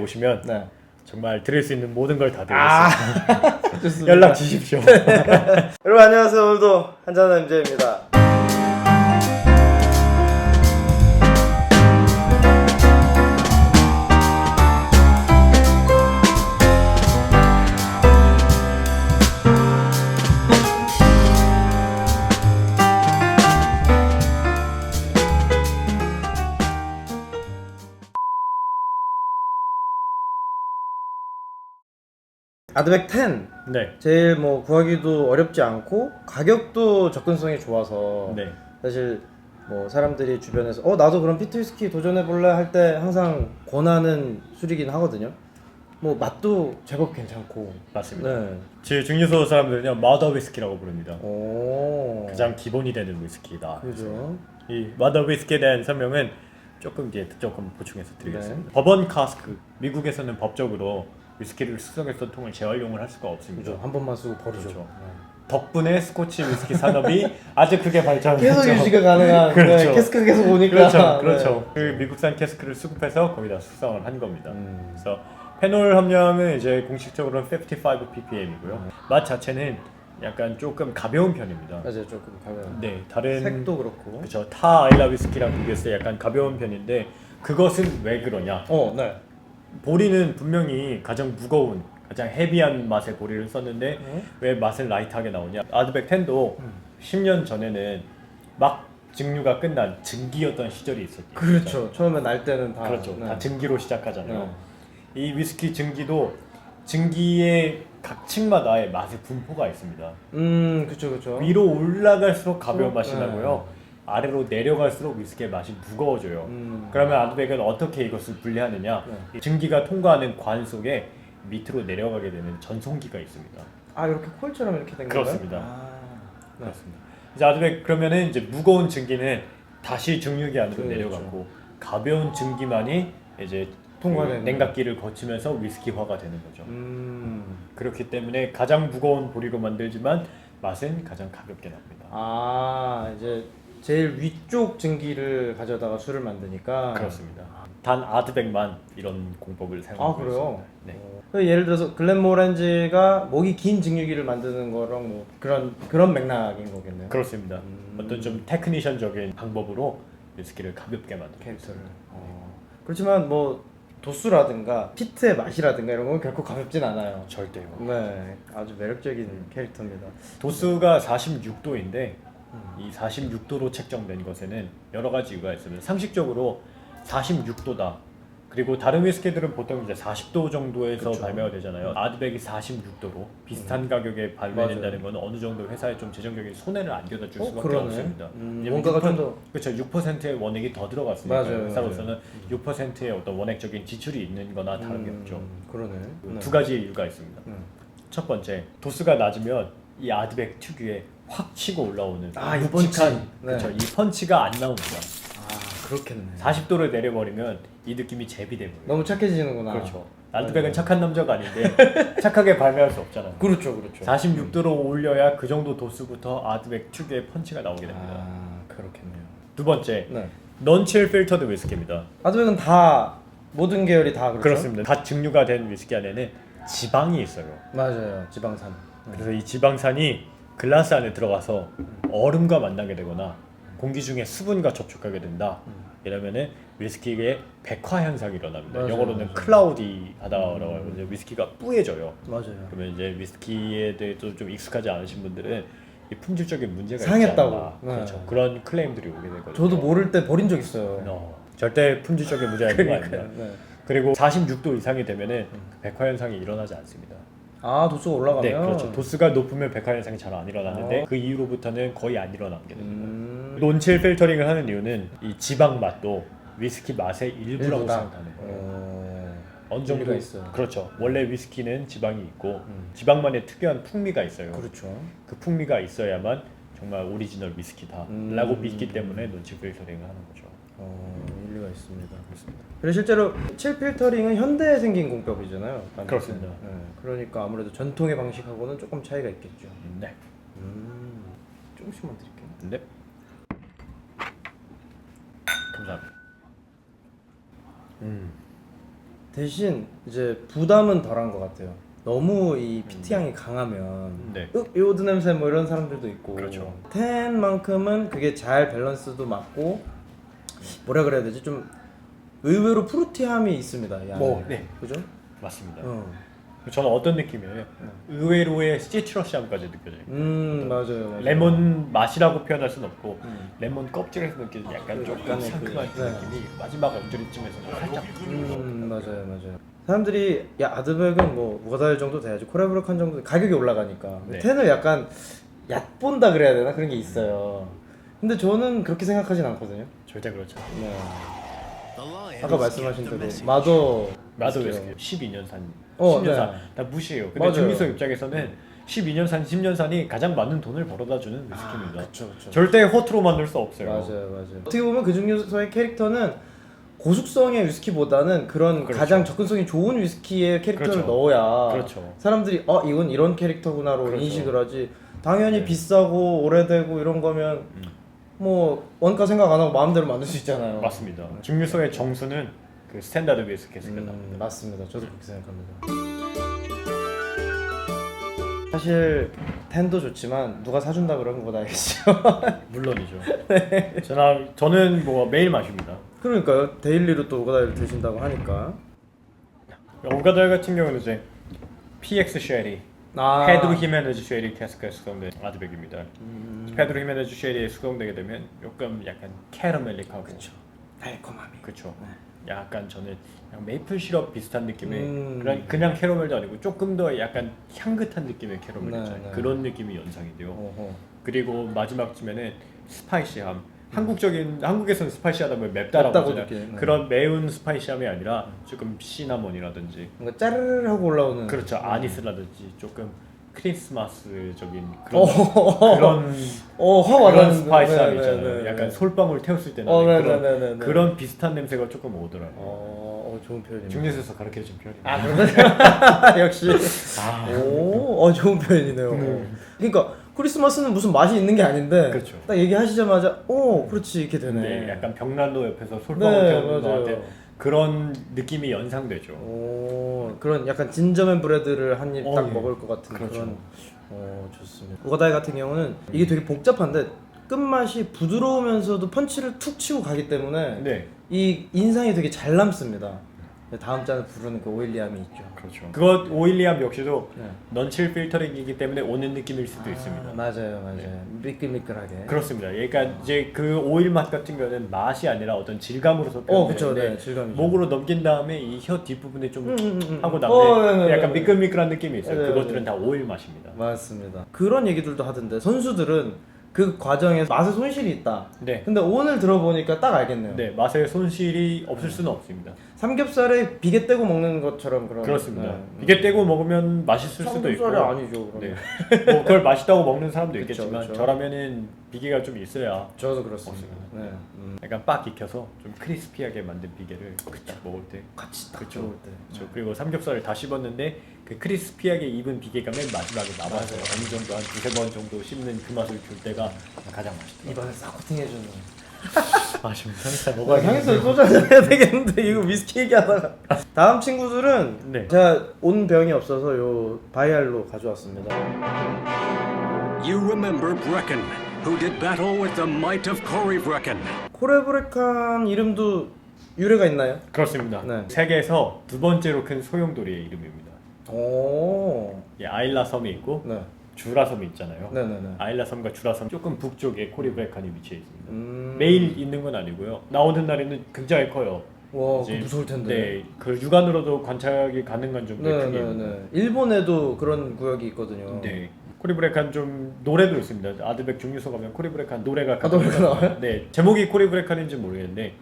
오시면 네. 정말 드릴 수 있는 모든 걸다 아, 드리겠습니다. 좋습니다. 연락 주십시오. 여러분 안녕하세요. 오늘도 한잔한 MJ입니다. 아드백 10 네. 제일 뭐 구하기도 어렵지 않고 가격도 접근성이 좋아서 네. 사실 뭐 사람들이 주변에서 어 나도 그럼 피트 위스키 도전해 볼래 할 때 항상 권하는 술이긴 하거든요. 뭐 맛도 제법 괜찮고. 맞습니다. 네. 제 증류소 사람들은요 마더 위스키라고 부릅니다. 오. 가장 기본이 되는 위스키다. 그죠. 이 마더 위스키에 대한 설명은 조금 이제 조금 보충해서 드리겠습니다. 네. 버번 카스크 미국에서는 법적으로 위스키를 숙성해서 통을 재활용을 할 수가 없습니다. 그죠. 한 번만 쓰고 버리죠. 그렇죠. 네. 덕분에 스코치 위스키 산업이 아주 크게 발전했죠. 계속 유지가 가능한 그렇죠. 네, 캐스크 계속 오니까. 그렇죠, 네. 그렇죠. 그 미국산 캐스크를 수급해서 거기다 숙성을 한 겁니다. 음. 그래서 페놀 함량은 이제 공식적으로는 55 ppm이고요. 맛 자체는 약간 조금 가벼운 편입니다. 맞아요. 조금 가면. 네, 다른 색도 그렇고. 그렇죠. 타 아일라 위스키랑 비교했을 때 약간 가벼운 편인데 그것은 왜 그러냐? 어, 네. 보리는 분명히 가장 무거운, 가장 헤비한 맛의 보리를 썼는데 네. 왜 맛은 라이트하게 나오냐? 아드백 10도 음. 10년 전에는 막 증류가 끝난 증기였던 시절이 있었죠. 그렇죠. 처음에 날 때는 다. 그렇죠. 네. 다 증기로 시작하잖아요. 네. 이 위스키 증기도 증기의 각 층마다의 맛의 분포가 있습니다. 음, 그렇죠, 그렇죠. 위로 올라갈수록 가벼운 어, 맛이 네. 나고요. 아래로 내려갈수록 위스키의 맛이 무거워져요. 음. 그러면 아드백은 어떻게 이것을 분리하느냐? 네. 이 증기가 통과하는 관 속에 밑으로 내려가게 되는 전송기가 있습니다. 아 이렇게 콜처럼 이렇게 된 건가요? 그렇습니다. 아, 네. 그렇습니다. 이제 아드백 그러면은 이제 무거운 증기는 다시 증류기 안으로 그렇죠. 내려가고 가벼운 증기만이 이제 통과되는 그 냉각기를 거치면서 위스키화가 되는 거죠. 음. 그렇기 때문에 가장 무거운 보리로 만들지만 맛은 가장 가볍게 납니다. 아 이제 제일 위쪽 증기를 가져다가 술을 만드니까. 그렇습니다. 단 아드백만 이런 공법을 사용하고 아 그래요? 있습니다. 네. 어. 그 예를 들어서 글렌모란지가 목이 긴 증류기를 만드는 거랑 뭐 그런 그런 맥락인 거겠네요. 그렇습니다. 음. 어떤 좀 테크니션적인 방법으로 위스키를 가볍게 만들고 캐릭터를. 있습니다. 어. 그렇지만 뭐 도수라든가 피트의 맛이라든가 이런 건 결코 가볍진 않아요. 절대요. 네, 아주 매력적인 캐릭터입니다. 도수가 46도인데 음. 이 46도로 책정된 것에는 여러 가지 이유가 있습니다. 상식적으로 46도다. 그리고 다른 위스키들은 보통 이제 40도 정도에서 그쵸. 발매가 되잖아요. 아드백이 46도로 비슷한 가격에 발매된다는 음. 건 어느 정도 회사에 좀 재정적인 손해를 안겨다 줄 어, 수밖에 그러네. 없습니다. 음, 왜냐면 6%, 좀 더- 그렇죠. 6%의 원액이 더 들어갔으니까 맞아요, 회사로서는 6%의 어떤 원액적인 지출이 있는 거나 다름이 음, 없죠. 그러네. 그 네. 두 가지 이유가 있습니다. 음. 첫 번째, 도수가 낮으면 이 아드백 특유의 확 치고 올라오는 아, 이 묵직한 펀치. 네. 그렇죠. 이 펀치가 안 나옵니다. 아 그렇겠네. 40도를 내려버리면 이 느낌이 재비돼 버려요. 너무 착해지는구나. 그렇죠. 맞아요. 착한 남자가 아닌데 착하게 발매할 수 없잖아요. 그렇죠, 그렇죠. 46도로 올려야 그 정도 도수부터 아드백 특유의 펀치가 나오게 됩니다. 아 그렇겠네요. 두 번째, 네. 넌칠 필터드 위스키입니다. 아드백은 다 모든 계열이 다 그렇죠. 그렇습니다 다 증류가 된 위스키 안에는 지방이 있어요. 맞아요, 지방산. 네. 그래서 이 지방산이 글라스 안에 들어가서 얼음과 만나게 되거나 공기 중에 수분과 접촉하게 된다. 이러면은 위스키의 백화 현상이 일어납니다. 맞아요, 영어로는 맞아요. 음. 클라우디 하다라고 하고 이제 위스키가 뿌얘져요. 맞아요. 그러면 이제 위스키에 대해서 좀 익숙하지 않으신 분들은 이 품질적인 문제가 상했다고. 있지 않나. 네. 그렇죠. 그런 클레임들이 오게 되거든요. 저도 모를 때 버린 적 있어요. 어, 절대 품질적인 문제가 아닙니다. 네. 그리고 46도 이상이 되면은 그 백화 현상이 일어나지 않습니다. 아 도수가 올라가면. 네, 그렇죠. 도수가 높으면 백화 현상이 잘 안 일어나는데 어. 그 이후로부터는 거의 안 일어나게 됩니다. 음. 논칠 필터링을 하는 이유는 이 지방 맛도 위스키 맛의 일부라고 일부다. 생각하는 거예요. 어... 어느 정도 일리가 있어요. 그렇죠. 원래 위스키는 지방이 있고 음. 지방만의 특유한 풍미가 있어요. 그렇죠. 그 풍미가 있어야만 정말 오리지널 위스키다라고 음. 믿기 때문에 논칠 필터링을 하는 거죠. 어, 있습니다. 그렇습니다. 그리고 실제로 칠 필터링은 현대에 생긴 공법이잖아요. 반드시. 그렇습니다. 네, 그러니까 아무래도 전통의 방식하고는 조금 차이가 있겠죠. 네. 음, 조금씩만 드릴게요. 네. 감사합니다. 음. 대신 이제 부담은 덜한 것 같아요. 너무 이 피트 향이 강하면 네. 윽 요드 냄새 뭐 이런 사람들도 있고 그렇죠. 텐만큼은 그게 잘 밸런스도 맞고 뭐라 그래야 되지 좀 의외로 프루티함이 있습니다. 이 안에. 뭐, 네. 그죠? 맞습니다. 어. 저는 어떤 느낌이에요? 의외로의 시트러시함까지 느껴져요. 음 맞아요. 맞아요. 레몬 맛이라고 표현할 수는 없고 음. 레몬 껍질에서 느껴지는 약간 조금 약간의 상큼한 그- 그 네. 느낌이 마지막 엉터리쯤에서 살짝 음 맞아요 맞아요. 사람들이 야 아드백은 뭐 우가다일 정도 돼야지 코레브로칸 정도 가격이 올라가니까 네. 텐을 약간 얕본다 그래야 되나 그런 게 있어요. 근데 저는 그렇게 생각하진 않거든요. 절대 그렇죠. 네. 아까 말씀하신 대로 마더 위스키요. 위스키 12년 산, 어, 10년 네. 산, 다 무시해요. 근데 맞아요. 중미소 입장에서는 12년 산, 10년 산이 가장 많은 돈을 벌어다 주는 위스키입니다. 그렇죠 그렇죠. 절대 허투루 만들 수 없어요. 맞아요 맞아요. 어떻게 보면 그 중에서의 캐릭터는 고숙성의 위스키보다는 그런 그렇죠. 가장 접근성이 좋은 위스키의 캐릭터를 그렇죠. 넣어야 그렇죠. 사람들이 어 이건 이런 캐릭터구나로 그렇죠. 인식을 하지 당연히 네. 비싸고 오래되고 이런 거면 음. 뭐 원가 생각 안 하고 마음대로 만들 수 있잖아요. 맞습니다. 중미소의 정수는 그 스탠다드 위스키에서 끝납니다. 음, 맞습니다. 저도 그렇게 생각합니다. 사실 텐도 좋지만 누가 사준다 그런 거보다 알겠죠. 물론이죠. 네. 저는 저는 뭐 매일 마십니다. 그러니까요. 데일리로 또 오가다이를 드신다고 하니까. 오가달 같은 경우는 이제 PX 쉐리, 아. 페드로 히메네즈 쉐리 캐스크에 수정된 아드백입니다. 음, 페드로 히메네즈 쉐리에 수정되게 되면 조금 약간 캐러멜릭하고 그렇죠. 달콤함이. 그렇죠. 약간 저는 그냥 메이플 시럽 비슷한 느낌의 음. 그런 그냥 캐러멜도 아니고 조금 더 약간 향긋한 느낌의 캐러멜 네, 있잖아요. 네. 그런 느낌이 연상이 돼요. 어허. 그리고 마지막쯤에는 스파이시함. 한국적인 한국에서는 스파이시하다면 맵다라고 맵다고 하잖아요. 느끼는, 네. 그런 매운 스파이시함이 아니라 조금 시나몬이라든지 뭔가 짜르르 하고 올라오는. 그렇죠 아니스라든지 조금 크리스마스적인 그런 어, 그런 어, 확 그런 와닿는 스파이시함 네, 있잖아요. 네, 네, 약간 네. 솔방울 태웠을 때 어, 나는 네, 그런 네, 네, 네. 그런 비슷한 냄새가 조금 오더라고요. 어, 어, 좋은 표현입니다. 중국에서 가르쳐 준 표현이. 아, 그러네. 역시. 아, 오, 어, 좋은 표현이네요. 음. 그러니까 크리스마스는 무슨 맛이 있는 게 아닌데 그렇죠. 딱 얘기하시자마자 오, 그렇지 이렇게 되네. 네, 약간 벽난로 옆에서 솔방울 네, 태우는 것 맞아요. 같은 그런 느낌이 연상되죠. 오, 그런 약간 진저맨 브레드를 한입 어, 딱 예. 먹을 것 같은 그 그렇죠. 런 어, 좋습니다. 우가다이 같은 경우는 이게 되게 복잡한데 끝맛이 부드러우면서도 펀치를 툭 치고 가기 때문에 네, 이 인상이 되게 잘 남습니다. 다음 잔을 부르는 그 오일리함이 있죠. 그렇죠. 그것 오일리함 역시도 네. 넌칠 필터링이기 때문에 오는 느낌일 수도 아, 있습니다. 맞아요, 맞아요. 미끌미끌하게. 그렇습니다. 그러니까 이제 그 오일 맛 같은 경우는 맛이 아니라 어떤 질감으로서 어, 그렇죠. 네, 질감이죠. 목으로 넘긴 다음에 이 혀 뒷부분에 좀 음, 음, 음. 하고 어, 네, 나면 네, 약간 네. 미끌미끌한 느낌이 있어요. 네, 네, 그것들은 네. 다 오일 맛입니다. 맞습니다. 그런 얘기들도 하던데 선수들은 그 과정에서 맛에 손실이 있다. 네. 근데 오늘 들어보니까 딱 알겠네요. 네, 맛에 손실이 없을 수는 없습니다. 삼겹살에 비계 떼고 먹는 것처럼 그런. 그렇습니다. 네. 이게 떼고 먹으면 맛있을 수도 있고. 삼겹살이 아니죠. 그럼. 네. 뭐 그걸 맛있다고 먹는 사람도 그쵸, 있겠지만 그쵸. 저라면은 비계가 좀 있어야 저도 그렇습니다. 없습니다. 네. 음. 약간 빡 익혀서 좀 크리스피하게 만든 비계를 딱 먹을 때 같이 딱 그쵸. 좋을 때. 그렇죠. 그리고 삼겹살을 다 씹었는데 그 크리스피하게 익은 비계가 맨 마지막에 남아서 어느 정도 한 두세 번 정도 씹는 그 맛을 줄 때가 가장 맛있다. 입안에 싹 코팅해주는. 아 지금 삼겹살 어, 먹어야 향수 소주 한잔 해야 되겠는데 이거 위스키 얘기하다가. 다음 친구들은 네. 제가 온 병이 없어서 요 바이알로 가져왔습니다. You remember Brecken, who did battle with the might of Cory Brecken. 코레브레칸 이름도 유래가 있나요? 그렇습니다. 네. 세계에서 두 번째로 큰 소용돌이의 이름입니다. 오. 예, 아일라 섬이 있고 네. 주라 섬이 있잖아요. 네네네. 아일라 섬과 주라 섬 조금 북쪽에 코리브레칸이 위치해 있습니다. 음. 매일 있는 건 아니고요. 나오는 날에는 굉장히 커요. 와, 이제 그거 무서울 텐데. 네, 그 육안으로도 관찰이 가능한 정도의 크기. 네네네. 일본에도 그런 구역이 있거든요. 네. 코리브레칸 좀 노래도 있습니다. 아드백 중류소 가면 코리브레칸 노래가 아, 노래가 가끔 나와요? 네, 제목이 코리브레칸인지 모르겠는데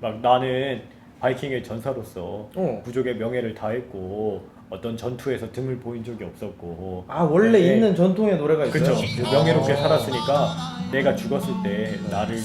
막 나는 바이킹의 전사로서 어. 부족의 명예를 다했고 어떤 전투에서 등을 보인 적이 없었고 아 원래 네. 있는 전통의 노래가 있어요. 그쵸 그 명예롭게 살았으니까 내가 죽었을 때 나를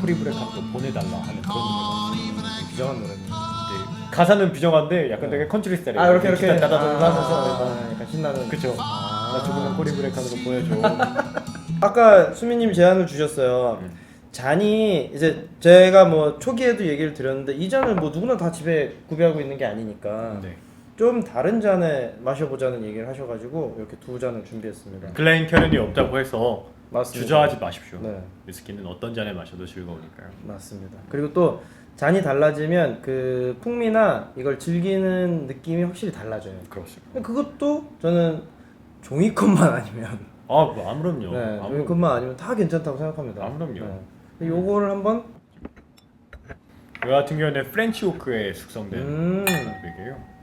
코리브레칸으로 보내달라 하는 그런 노래가 비장한 노래네. 있는데 가사는 비정한데 약간 되게 컨트리 스타일이에요 아 이렇게 이렇게 따다다다다 아, 하면서 약간 신나는. 그쵸 나 죽으면 코리브레칸으로 보내줘 아까 수민님 제안을 주셨어요. 음. 잔이 이제 제가 뭐 초기에도 얘기를 드렸는데 이 잔을 뭐 누구나 다 집에 구비하고 있는 게 아니니까 네. 좀 다른 잔에 마셔보자는 얘기를 하셔가지고 이렇게 두 잔을 준비했습니다. 글렌 캐런이 없다고 해서 맞습니다. 주저하지 마십시오. 네. 위스키는 어떤 잔에 마셔도 즐거우니까요. 맞습니다. 그리고 또 잔이 달라지면 그 풍미나 이걸 즐기는 느낌이 확실히 달라져요. 그렇습니다. 근데 그것도 저는 종이컵만 아니면 아, 뭐 아무럼요. 네, 아무- 종이컵만 아니면 다 괜찮다고 생각합니다. 아, 그럼요. 네. 근데 요거를 한번 이 같은 경우는 프렌치 오크에 숙성된 음. 아드백이에요.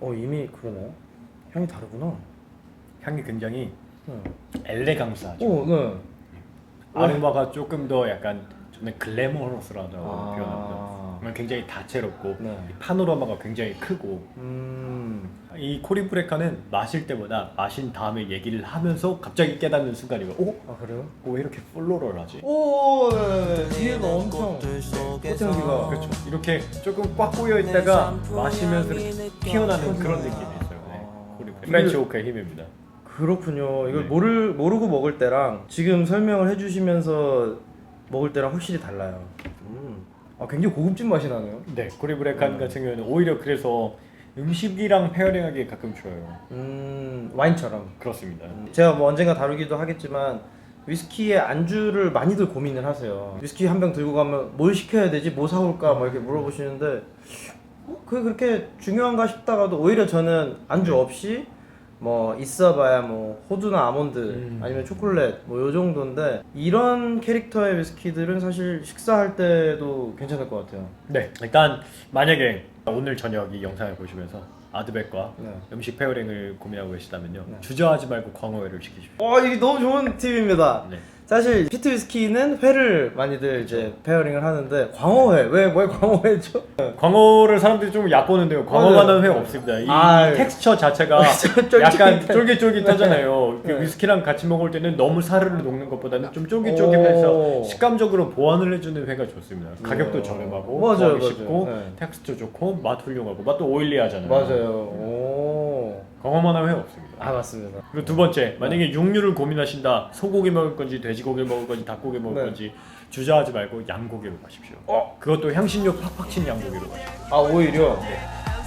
어 이미 그러네. 향이 다르구나. 향이 굉장히 네. 엘레강스하죠. 오, 네. 아르마가 조금 더 약간 저는 글래머러스라고 아. 표현합니다. 정말 굉장히 다채롭고 네. 이 파노라마가 굉장히 크고 음. 이 코리브레카는 마실 때보다 마신 다음에 얘기를 하면서 갑자기 깨닫는 순간이고 오? 아 그래요? 왜 이렇게 플로럴 하지? 오, 네. 뒤에가 엄청 꽃향기가 그렇죠. 이렇게 조금 꽉 꼬여 있다가 마시면서 피어나는 그런 느낌이 있어요. 네. 아. 코리브레카. 프렌치 오크의 힘입니다. 그렇군요. 이걸 네. 모를 모르고 먹을 때랑 지금 설명을 해주시면서 먹을 때랑 확실히 달라요. 음. 아 굉장히 고급진 맛이 나네요. 네, 코리브레칸 같은 경우는 오히려 그래서 음식이랑 페어링하기 가끔 좋아요. 음 와인처럼. 그렇습니다. 제가 뭐 언젠가 다루기도 하겠지만 위스키의 안주를 많이들 고민을 하세요. 위스키 한 병 들고 가면 뭘 시켜야 되지, 뭐 사올까, 막 이렇게 물어보시는데 어, 그게 그렇게 중요한가 싶다가도 오히려 저는 안주 없이 뭐 있어봐야 뭐 호두나 아몬드 음. 아니면 초콜릿 뭐 요 정도인데 이런 캐릭터의 위스키들은 사실 식사할 때도 괜찮을 것 같아요. 네, 일단 만약에 오늘 저녁 이 영상을 보시면서 아드백과 네. 음식 페어링을 고민하고 계시다면요, 네. 주저하지 말고 광어회를 시키십시오. 와 이게 너무 좋은 팁입니다. 네. 사실 피트 위스키는 회를 많이들 이제 페어링을 하는데 광어회 왜왜 광어회죠? 광어를 사람들이 좀 얕보는데요. 광어만한 회 없습니다. 이, 아, 이 텍스처 자체가 쫄깃쫄깃해. 약간 쫄깃쫄깃하잖아요. 그 네. 위스키랑 같이 먹을 때는 너무 살을 녹는 것보다는 좀 쫄깃쫄깃해서 오. 식감적으로 보완을 해주는 회가 좋습니다. 가격도 오. 저렴하고 맞아요, 구하기 맞아요. 쉽고 네. 텍스처 좋고 맛 훌륭하고 맛도 오일리하잖아요. 맞아요. 오. 광어만한 회 없습니다. 아 맞습니다. 그리고 두 번째, 만약에 육류를 고민하신다. 소고기 먹을 건지 돼지고기 먹을 건지 닭고기 먹을 네. 건지 주저하지 말고 양고기로 마십시오. 어? 그것도 향신료 팍팍 친 양고기로 마십시오. 아 오히려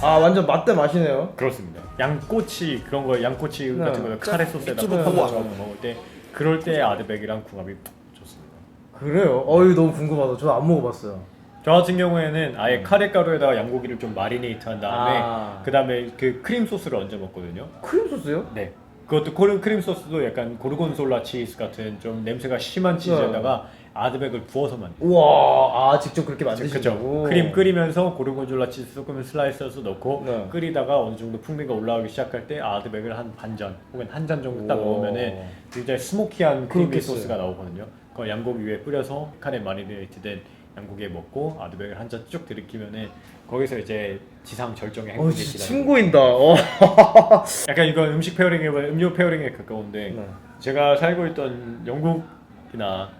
아 완전 맛대 맛이네요. 그렇습니다. 양꼬치 그런 거 양꼬치 네. 같은 거 카레 소스에다 네. 팍팍 먹어 먹을 때 그럴 때 아드백이랑 궁합이 푹 좋습니다. 그래요? 어이 너무 궁금하다. 저 안 먹어봤어요. 저 같은 경우에는 아예 카레 가루에다가 양고기를 좀 마리네이트 한 다음에 아. 그 다음에 그 크림 소스를 얹어 먹거든요. 크림 소스요? 네. 그것도 코른 크림 소스도 약간 고르곤졸라 치즈 같은 좀 냄새가 심한 치즈에다가 아드백을 부어서 만든. 우와 아 직접 그렇게 그죠? 만드시고 크림 끓이면서 고르곤졸라 치즈 조금 슬라이스해서 넣고 네. 끓이다가 어느 정도 풍미가 올라오기 시작할 때 아드백을 한 반 잔 혹은 한 잔 정도 딱 우와. 넣으면은 굉장히 스모키한 그렇겠어요. 소스가 나오거든요. 그 양고기 위에 뿌려서 카레 마리네이트된 양고기에 먹고 아드백을 한 잔 쭉 들이키면은 거기서 이제 지상 절정의 어 행복이 진짜 기다리고 친구인다. 어. 약간 이건 음식 페어링에 음료 페어링에 가까운데 네. 제가 살고 있던 영국이나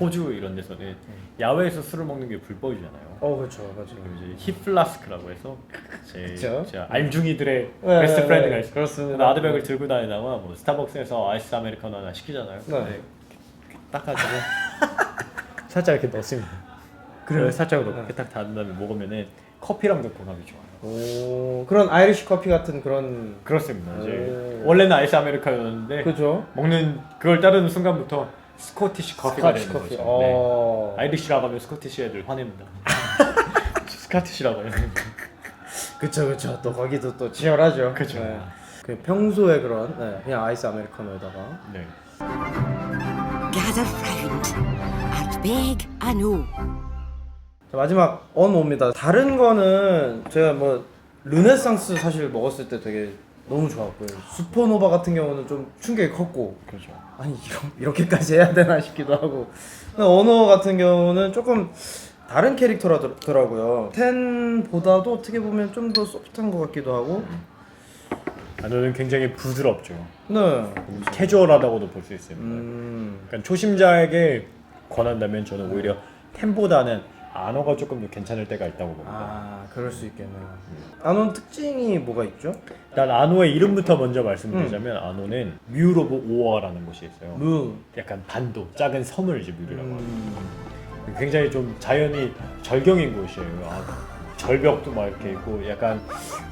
호주 이런 데서는 야외에서 술을 먹는 게 불법이잖아요. 어 그렇죠 맞아요. 그리고 이제 힙플라스크라고 해서 제 그쵸? 제가 알중이들의 네, 베스트 네, 프렌드가 네, 있어요. 그렇습니다. 근데 아드백을 들고 다니다가 뭐 스타벅스에서 아이스 아메리카노 하나 시키잖아요. 네. 근데 닦아주고 살짝 이렇게 넣습니다. 그래요? 살짝 넣고 네. 이렇게 딱 닫은 다음에 먹으면은 커피랑도 궁합이 좋아요. 오 그런 아이리시 커피 같은 그런 그렇습니다. 이제 오. 원래는 아이스 아메리카노였는데 그죠? 먹는 그걸 따르는 순간부터 스코티시 커피가 스카치 되는 커피. 거죠. 네. 어. 아이리시라고 하면 스코티시 애들 화냅니다. 스카티시라고 해요. 그쵸 그쵸 또 거기도 또 치열하죠. 그쵸. 네. 그 평소에 그런 네, 그냥 아이스 아메리카노에다가 네. Gather round at Big Anu. 자, 마지막 언오입니다. 다른 거는 제가 뭐 르네상스 사실 먹었을 때 되게 너무 좋았고요. 슈퍼노바 같은 경우는 좀 충격이 컸고 그렇죠. 아니 이런, 이렇게까지 해야 되나 싶기도 하고 근데 언어 같은 경우는 조금 다른 캐릭터라더라고요. 텐보다도 어떻게 보면 좀 더 소프트한 것 같기도 하고 아노는 굉장히 부드럽죠. 네. 캐주얼하다고도 볼 수 있습니다. 음. 그러니까 초심자에게 권한다면 저는 오히려 템보다는 아노가 조금 더 괜찮을 때가 있다고 봅니다. 아 그럴 수 있겠네요. 아논 특징이 뭐가 있죠? 일단 아노의 이름부터 먼저 말씀드리자면 아노는 뮤 오브 오어라는 곳이 있어요. 무. 약간 반도 작은 섬을 이제 뮤라고 합니다. 음. 굉장히 좀 자연이 절경인 곳이에요. 아, 절벽도 막 이렇게 있고 약간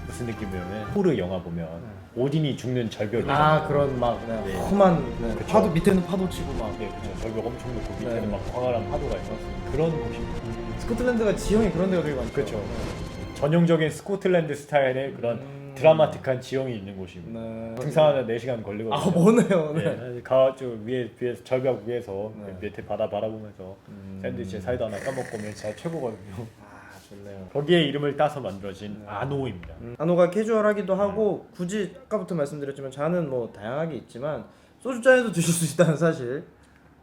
무슨 느낌이냐면 호르 영화 보면 오딘이 죽는 절벽이 네. 아 그런 막 네, 네. 험한 네. 그쵸. 파도 밑에는 파도 치고 막. 네, 그렇죠. 절벽 엄청 높고 밑에는 네. 막 광활한 파도가 있어서 그런 곳입니다. 스코틀랜드가 지형이 그런 데가 되게 많죠. 그렇죠. 전형적인 스코틀랜드 스타일의 그런 음. 드라마틱한 지형이 있는 곳입니다. 네. 등산하는 4시간 걸리거든요. 아 뭐네요. 네. 네, 가 저 위에 위에 절벽 위에서 네. 밑에 바다 바라보면서 음. 샌드위치에 사이다 하나 까먹고 오면 진짜 최고거든요. 아 좋네요. 거기에 이름을 따서 만들어진 아노입니다. 음, 아노가 캐주얼하기도 하고 굳이 아까부터 말씀드렸지만 잔은 뭐 다양하게 있지만 소주 잔에도 드실 수 있다는 사실.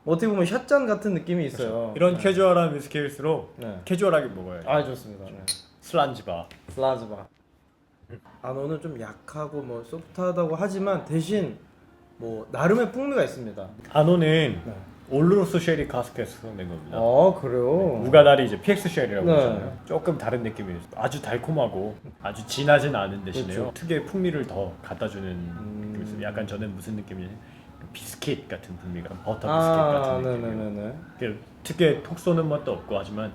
뭐 어떻게 보면 샷잔 같은 느낌이 있어요. 이런 네. 캐주얼한 위스키일수록 네. 캐주얼하게 먹어요. 아 좋습니다. 네. 슬란지바. 플라즈마. 아노는 좀 약하고 뭐 소프트하다고 하지만 대신 뭐 나름의 풍미가 있습니다. 아노는 네. 올로로스 쉐리 카스켓에서 낸 겁니다. 아 그래요? 우가다리 이제 PX 쉘이라고 네. 하잖아요. 조금 다른 느낌이 있어요. 아주 달콤하고 아주 진하진 않은 대신에요. 그렇죠. 특유의 풍미를 더 갖다 주는 음. 느낌이 있어요. 약간 저는 무슨 느낌이냐? 비스킷 같은 풍미가 버터 비스킷 아 같은 느낌이에요. 네네네네. 그 특유의 톡 쏘는 맛도 없고 하지만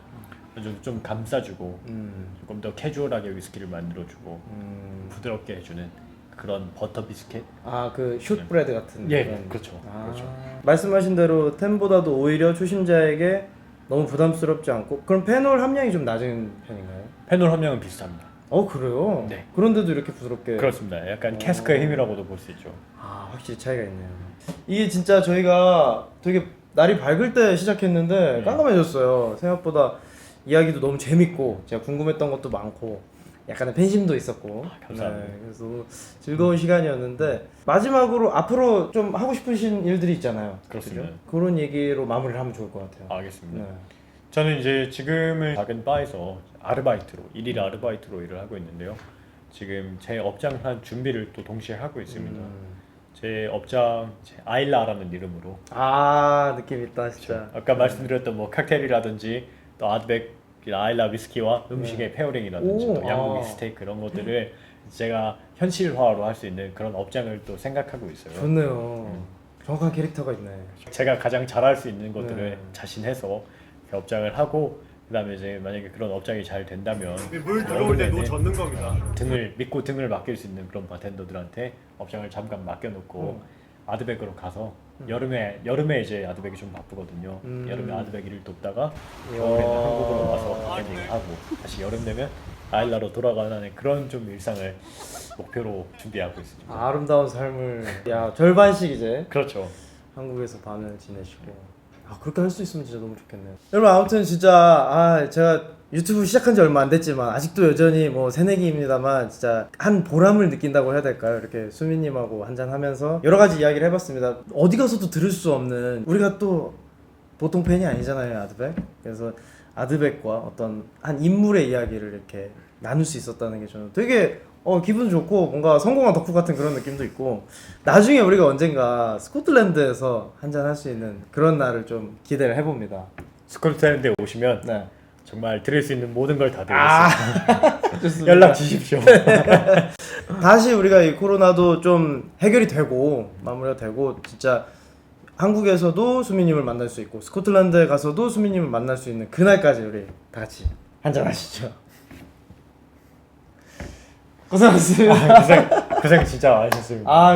좀, 좀 감싸주고 음. 조금 더 캐주얼하게 위스키를 만들어주고 음. 부드럽게 해주는 그런 버터 비스킷. 아그 숏브레드 같은. 예, 그런- 그렇죠. 아, 그렇죠. 말씀하신 대로 텐보다도 오히려 초심자에게 너무 부담스럽지 않고 그럼 페놀 함량이 좀 낮은 편인가요? 페놀 함량은 비슷합니다. 어 그래요? 네. 그런데도 이렇게 부드럽게. 그렇습니다. 약간 어. 캐스크의 힘이라고도 볼 수 있죠. 아 확실히 차이가 있네요. 이게 진짜 저희가 되게 날이 밝을 때 시작했는데 네. 깜깜해졌어요. 생각보다 이야기도 너무 재밌고 제가 궁금했던 것도 많고 약간의 팬심도 있었고 아, 감사합니다. 네, 그래서 즐거운 시간이었는데 마지막으로 앞으로 좀 하고 싶으신 일들이 있잖아요. 그렇습니다. 그죠? 그런 얘기로 마무리를 하면 좋을 것 같아요. 알겠습니다. 네. 저는 이제 지금은 작은 바에서 아르바이트로 일일 아르바이트로 일을 하고 있는데요. 지금 제 업장 한 준비를 또 동시에 하고 있습니다. 음. 제 업장 제 아일라라는 이름으로 아 느낌 있다 진짜. 아까 말씀드렸던 뭐 칵테일이라든지 또 아드백 아일라 위스키와 음식의 페어링이라든지 오, 또 양고기 아. 스테이크 이런 것들을 제가 현실화로 할 수 있는 그런 업장을 또 생각하고 있어요. 좋네요. 음. 정확한 캐릭터가 있네. 제가 가장 잘할 수 있는 것들을 네. 자신해서 그 업장을 하고 그다음에 이제 만약에 그런 업장이 잘 된다면 물 들어올 때 노 젓는 겁니다. 등을 믿고 등을 맡길 수 있는 그런 바텐더들한테 업장을 잠깐 맡겨놓고 아드백으로 가서 여름에 여름에 이제 아드백이 좀 바쁘거든요. 음. 여름에 아드백 일을 돕다가 겨울에는 한국으로 와서 바텐딩을 하고 다시 여름 되면 아일라로 돌아가는 그런 좀 일상을 목표로 준비하고 있습니다. 아름다운 삶을 야 절반씩 이제 그렇죠. 한국에서 반을 지내시고 아 그렇게 할 수 있으면 진짜 너무 좋겠네요. 여러분 아무튼 진짜 아 제가 유튜브 시작한 지 얼마 안 됐지만 아직도 여전히 뭐 새내기입니다만 진짜 한 보람을 느낀다고 해야 될까요? 이렇게 수민님하고 한잔 하면서 여러 가지 이야기를 해봤습니다. 어디 가서도 들을 수 없는 우리가 또 보통 팬이 아니잖아요 아드백. 그래서 아드백과 어떤 한 인물의 이야기를 이렇게 나눌 수 있었다는 게 저는 되게 어 기분 좋고 뭔가 성공한 덕후 같은 그런 느낌도 있고 나중에 우리가 언젠가 스코틀랜드에서 한잔 할 수 있는 그런 날을 좀 기대를 해봅니다. 스코틀랜드에 오시면 네. 정말 드릴 수 있는 모든 걸다 아, 드리겠습니다. 좋습니다. 연락 주십시오. 다시 우리가 이 코로나도 좀 해결이 되고 마무리가 되고 진짜 한국에서도 수민님을 만날 수 있고 스코틀랜드에 가서도 수민님을 만날 수 있는 그날까지 우리 다 같이 한잔 하시죠. 고생하셨습니다. 고생 고생 진짜 많으셨습니다. 아